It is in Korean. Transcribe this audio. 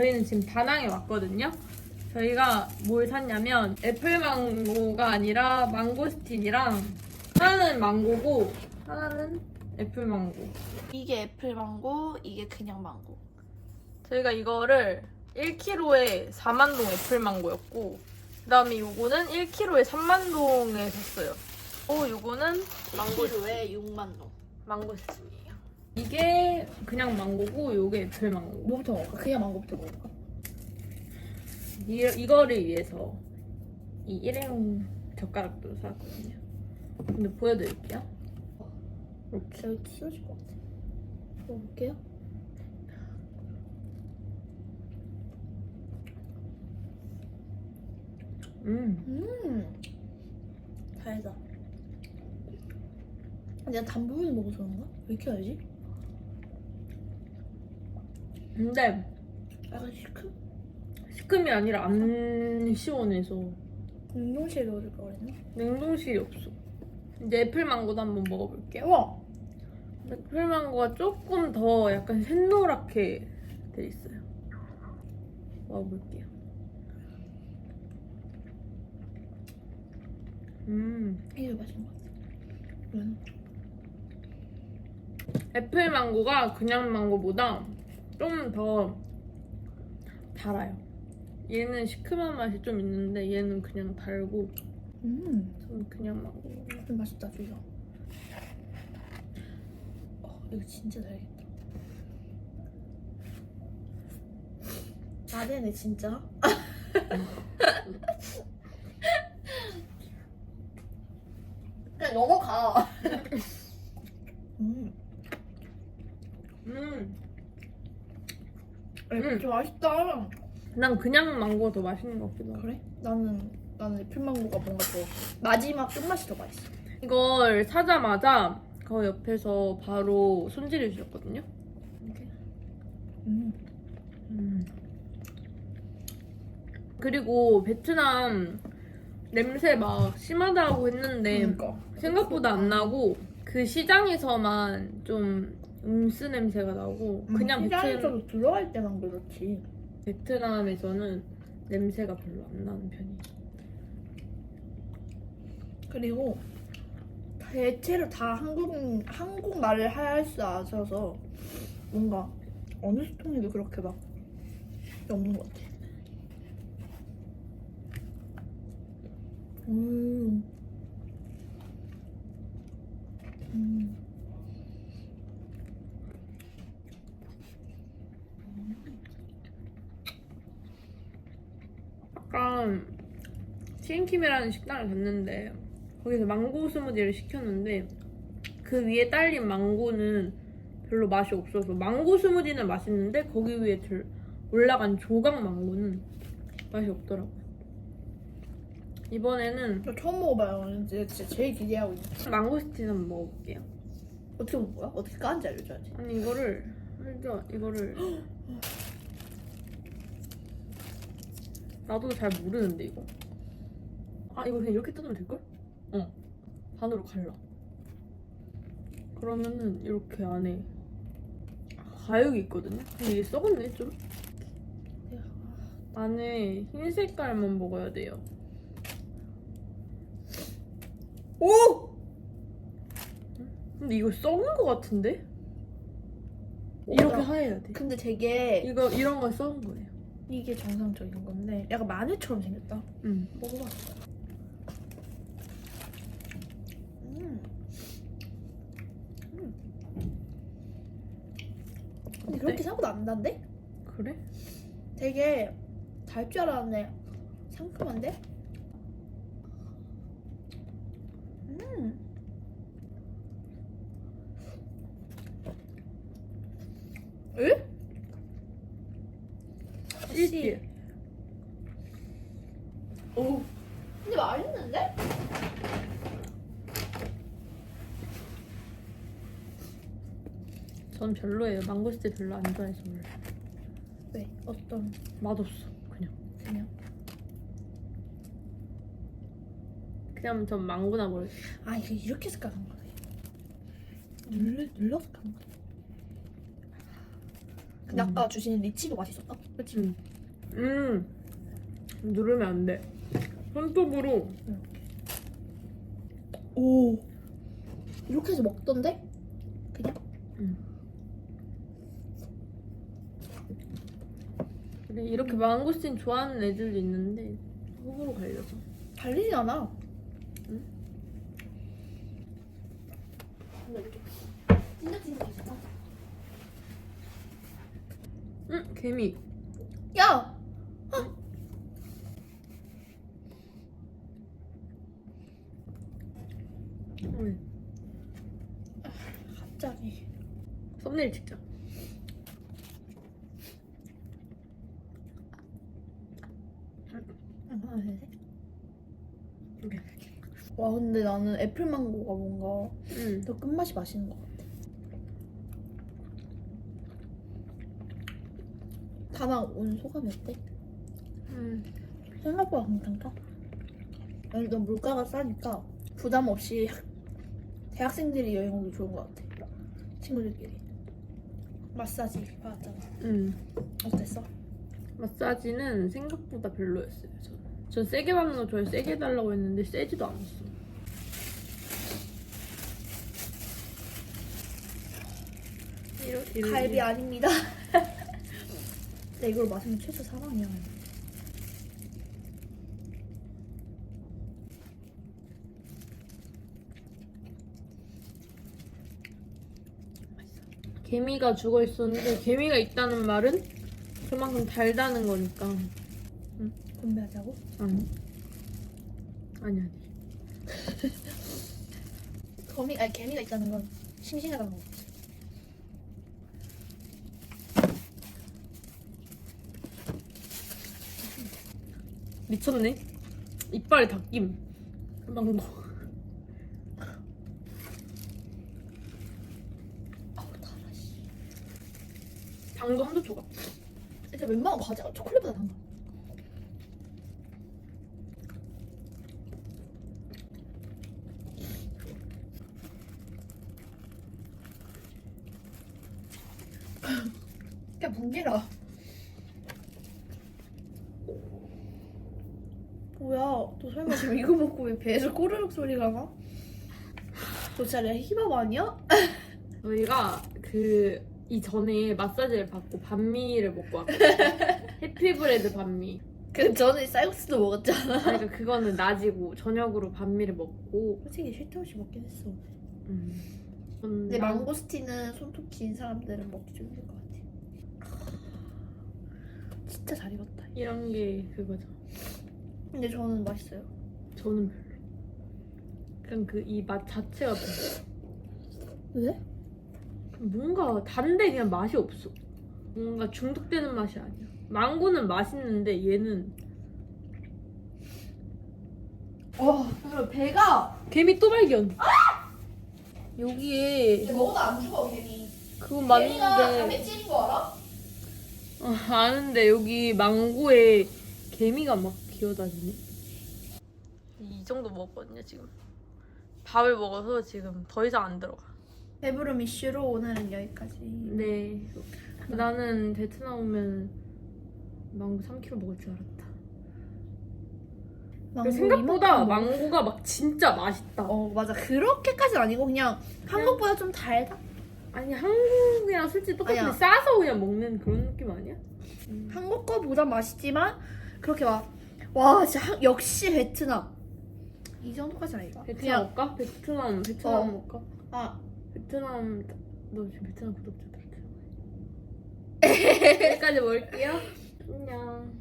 저희는 지금 다낭에 왔거든요. 저희가 뭘 샀냐면 애플 망고가 아니라 망고스틴이랑 하나는 망고고 하나는 애플 망고. 이게 애플 망고, 이게 그냥 망고. 저희가 이거를 1kg에 4만 동 애플 망고였고 그다음에 요거는 1kg에 3만 동에 샀어요. 오 요거는 망고 키로에 6만 동. 망고스틴이에요. 이게 그냥 망고고 요게 애플 망고. 뭐부터 먹을까? 그냥 망고부터 먹을까? 이, 이거를 위해서 이 일회용 젓가락도 샀거든요. 근데 보여드릴게요. 이렇게. 여기 찢어질 것 같아. 먹어볼게요. 음. 음. 달다. 내가 단 부분을 먹어서 그런가? 왜 이렇게 알지? 근데 약간 시큼? 시큼이 아니라 안 시원해서 냉동실에 넣어줄 걸 그랬나? 냉동실이 없어. 이제 애플망고도 한번 먹어볼게요. 우와! 애플망고가 조금 더 약간 샛노랗게 돼 있어요. 먹어볼게요. 음. 이게 맛있는 것 같아. 왜? 애플망고가 그냥 망고보다 좀 더 달아요. 얘는 시큼한 맛이 좀 있는데 얘는 그냥 달고 음. 저는 그냥 망고. 좀 맛있다, 주셔. 어, 이거 진짜 달겠다. 나대네, 진짜. 그냥 넘어가. 음. 음. 좀 맛있다. 난 그냥 망고가 더 맛있는 것 같기도 하고. 그래? 나는 나는 애플망고가 뭔가 더 마지막 끝맛이 더 맛있어. 이걸 사자마자 그 옆에서 바로 손질해 주셨거든요. 이렇게. 음. 음. 그리고 베트남 냄새 막 심하다고 했는데 그러니까. 생각보다 안 나고 그 시장에서만 좀 음스 냄새가 나고 그냥 베트, 시장에서도 들어갈 때만 그렇지. 베트남에서는 냄새가 별로 안 나는 편이에요. 그리고 대체로 다 한국 한국말을 할줄 아셔서 뭔가 어느 스톤에도 그렇게 막 없는 것 같아. 음. 음. 약간 티앤킴이라는 식당을 갔는데 거기서 망고 스무디를 시켰는데 그 위에 딸린 망고는 별로 맛이 없어서 망고 스무디는 맛있는데 거기 위에 들 올라간 조각 망고는 맛이 없더라고요. 이번에는 저 처음 먹어봐요. 이제 진짜 제일 기대하고 있어. 망고스틴 한번 먹어볼게요. 어떻게 먹는 거야? 어떻게 까는지 알려줘야지. 아니 이거를 알죠? 이거를 나도 잘 모르는데 이거. 아 이거 그냥 이렇게 뜯으면 될걸? 어. 반으로 갈라. 그러면은 이렇게 안에 가육이 있거든요. 근데 이게 썩었네 좀. 안에 흰 색깔만 먹어야 돼요. 오! 근데 이거 썩은 거 같은데? 이렇게 맞아. 하얘야 돼. 근데 되게 이거 이런 거 썩은 거예요. 이게 정상적인 건데 약간 마늘처럼 생겼다. 응. 먹어봐. 음. 음. 근데 그렇게 어때? 생각보다 안 단데? 그래? 되게 달 줄 알았는데 상큼한데? 음. 에? 일지. 오. 근데 맛있는데? 전 별로예요. 망고스틴 별로 안 좋아해서 원래. 왜? 어떤 맛없어. 그냥. 그냥? 그냥 전 망고나 먹을. 아 이거 이렇게 까는 거네. 눌러 눌러서 까는 거네. 근데 아까 주신 리치도 맛있었다. 그치? 음. 음. 누르면 안 돼. 손톱으로 오. 이렇게 해서 먹던데? 그냥? 그래 이렇게 망고스틴 좋아하는 애들도 있는데 호불호 갈려서. 달리지 않아. 응? 근데 이렇게 찐득찐득 있어. 응 개미. 야! 응. 갑자기. 썸네일 찍자. 하나, 둘, 셋. 오케이. 와 근데 나는 애플망고가 뭔가 응. 더 끝맛이 맛있는 것 같아. 다낭 온 소감이 어때? 음. 생각보다 괜찮다. 일단 물가가 싸니까 부담 없이 학- 대학생들이 여행 오기 좋은 것 같아. 친구들끼리. 마사지 받았잖아. 음. 어땠어? 마사지는 생각보다 별로였어요. 저는. 전 세게 받는 거 좋아해 세게 해달라고 했는데 세지도 않았어. 이러, 이러, 갈비 아닙니다. 근데 이걸 마시면 최소 사망이야. 개미가 죽어 있었는데 개미가 있다는 말은 그만큼 달다는 거니까. 건배하자고? 아니. 아니 아니. 거미 아니 개미가 있다는 건 싱싱하다는 거지. 미쳤네. 이빨에 닦임. 망고. 아우 달아 씨. 당도 한두 조각. 진짜 웬만한 과자가 초콜릿보다 단가. 그냥 뭉개라. 뭐야? 너 설마 지금 이거 먹고 왜 배에서 꼬르륵 소리가 나? 너 진짜 힙합 아니야? 저희가 그 이전에 마사지를 받고 반미를 먹고 왔거든요. 해피브레드 반미. 그 전에 쌀국수도 먹었잖아. 그러니까 그거는 낮이고 저녁으로 반미를 먹고. 솔직히 쉴데 없이 먹긴 했어. 음. 근데 망고스틴은 손톱 긴 사람들은 먹기 좀 힘들 것 같아. 진짜 잘 익었다. 이런 게 그거죠. 근데 저는 맛있어요. 저는 별로. 그냥 그 이 맛 자체가 별로. 왜? 뭔가 단데 그냥 맛이 없어. 뭔가 중독되는 맛이 아니야. 망고는 맛있는데 얘는 와, 그럼 배가 개미 또 발견. 여기에 먹어도 안 죽어 개미. 그건 맞는데 찌린 거 알아? 어, 아는데 여기 망고에 개미가 막 기어다니네. 이 정도 먹었거든요 지금. 밥을 먹어서 지금 더 이상 안 들어가. 배부름 이슈로 오늘은 여기까지. 네. 나는 베트남 오면 망고 3kg 먹을 줄 알았다. 망고 생각보다 이만큼 먹- 망고가 막 진짜 맛있다. 어 맞아 그렇게까지는 아니고 그냥 한국보다 좀 달다. 아니 한국이랑 솔직히 똑같은데 아니야. 싸서 그냥 먹는 그런 느낌 아니야? 한국 거보다 맛있지만 그렇게 막와 진짜 한- 역시 베트남 이 정도까지는 아니다. 베트남 그냥 먹까? 베트남 베트남 어. 먹까? 아 베트남 너 지금 베트남 구독자들 들어가. 여기까지 먹을게요. 안녕.